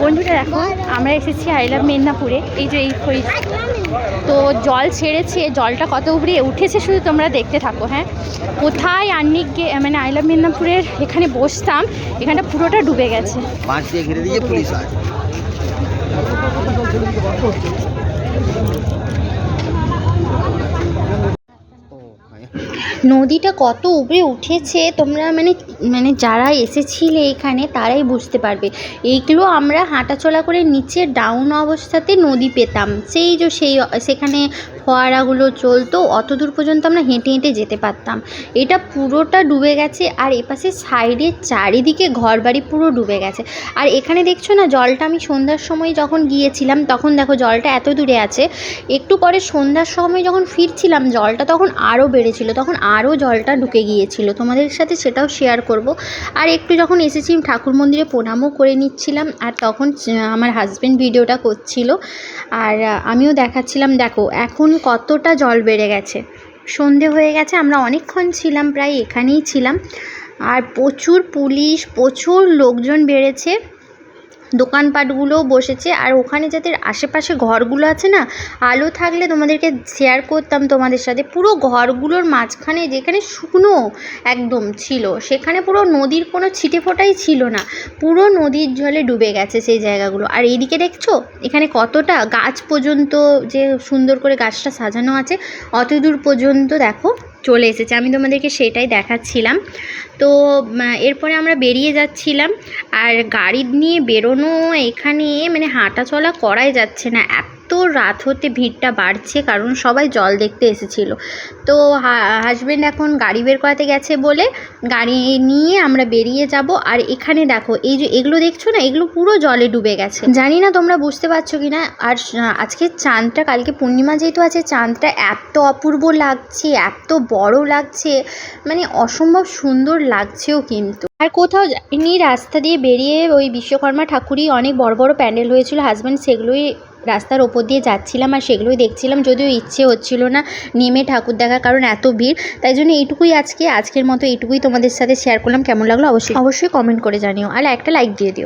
বন্ধুরা, দেখো, আমরা এসেছি আই লাভ মেদিনীপুরে এই যে এই ফরিদ তো জল ছেড়েছে জলটা কত উপরে? উঠেছে শুধু তোমরা দেখতে থাকো হ্যাঁ? কোথায় আর্নিক গে মানে আই লাভ মেদিনীপুরের এখানে বসতাম, এখানটা পুরোটা ডুবে গেছে। ঘিরে দিয়ে পুলিশ আছে ও, হ্যাঁ। নদীটা কত উপরে উঠেছে, তোমরা মানে মানে যারা এসেছিলে এখানে তারাই বুঝতে পারবে। এইগুলো আমরা হাঁটাচলা করে নিচে ডাউন অবস্থাতে নদী পেতাম। সেই যে সেই, সেখানে ফোয়ারাগুলো চলতো অত দূর পর্যন্ত আমরা হেঁটে হেঁটে যেতে পারতাম। এটা পুরোটা ডুবে গেছে আর এপাশে সাইডে চারিদিকে ঘরবাড়ি পুরো ডুবে গেছে। আর এখানে দেখছ না, জলটা আমি সন্ধ্যার সময় যখন গিয়েছিলাম, তখন দেখো জলটা এত দূরে আছে। একটু পরে সন্ধ্যার সময় যখন ফিরছিলাম, জলটা তখন আরও বেড়েছিল, তখন আরও জলটা ঢুকে গিয়েছিল। তোমাদের সাথে সেটাও শেয়ার করব। আর একটু যখন এসেছি ঠাকুর মন্দিরে প্রণামও করে নিচ্ছিলাম। আর তখন আমার হাজব্যান্ড ভিডিওটা করছিল। আর আমিও দেখাচ্ছিলাম, দেখো, এখন কতটা জল বেড়ে গেছে। সন্ধে হয়ে গেছে, আমরা অনেকক্ষণ ছিলাম, প্রায় এখানেই ছিলাম। আর প্রচুর পুলিশ, প্রচুর লোকজন বেড়েছে। দোকানপাটগুলোও বসেছে। আর ওখানে যাদের আশেপাশে ঘরগুলো আছে না, আলো থাকলে তোমাদেরকে শেয়ার করতাম তোমাদের সাথে। পুরো ঘরগুলোর মাঝখানে যেখানে শুকনো একদম ছিল, সেখানে পুরো নদীর কোনো ছিটে ফোটাই ছিল না। পুরো নদীর জলে ডুবে গেছে সেই জায়গাগুলো। আর এইদিকে দেখছ, এখানে কতটা গাছ পর্যন্ত যে সুন্দর করে গাছটা সাজানো আছে অত দূর পর্যন্ত দেখো। চলে এসেছে। আমি তোমাদেরকে সেটাই দেখাচ্ছিলাম। তো এরপরে আমরা বেরিয়ে যাচ্ছিলাম। আর গাড়ি নিয়ে বেরোনো এখানে মানে হাঁটা চলা করাই যাচ্ছে না। রাত হতে ভিড়টা বাড়ছে, কারণ সবাই জল দেখতে এসেছিল। তো হাজব্যান্ড এখন গাড়ি বের করাতে গেছে বলে গাড়ি নিয়ে আমরা বেরিয়ে যাব। আর এখানে দেখো, এই যে এগুলো দেখছ না, এগুলো পুরো জলে ডুবে গেছে। জানি না তোমরা বুঝতে পারছ কি না আর আজকে চাঁদটা, কালকে পূর্ণিমা যেহেতু আছে, চাঁদটা এত অপূর্ব লাগছে, এত বড় লাগছে মানে অসম্ভব সুন্দর লাগছেও কিন্তু। আর কোথাও যাইনি, রাস্তা দিয়ে বেরিয়ে ওই বিশ্বকর্মা ঠাকুরই অনেক বড় বড় প্যান্ডেল হয়েছিল হাজব্যান্ড সেগুলোই রাস্তার ওপর দিয়ে যাচ্ছিলাম আর সেগুলোই দেখছিলাম, যদিও ইচ্ছে হচ্ছিল না নেমে ঠাকুর দেখার কারণ এত ভিড়। তাই জন্য এইটুকুই আজকে, আজকের মতো এইটুকুই তোমাদের সাথে শেয়ার করলাম। কেমন লাগল অবশ্যই অবশ্যই কমেন্ট করে জানিও। আর একটা লাইক দিয়ে দিও।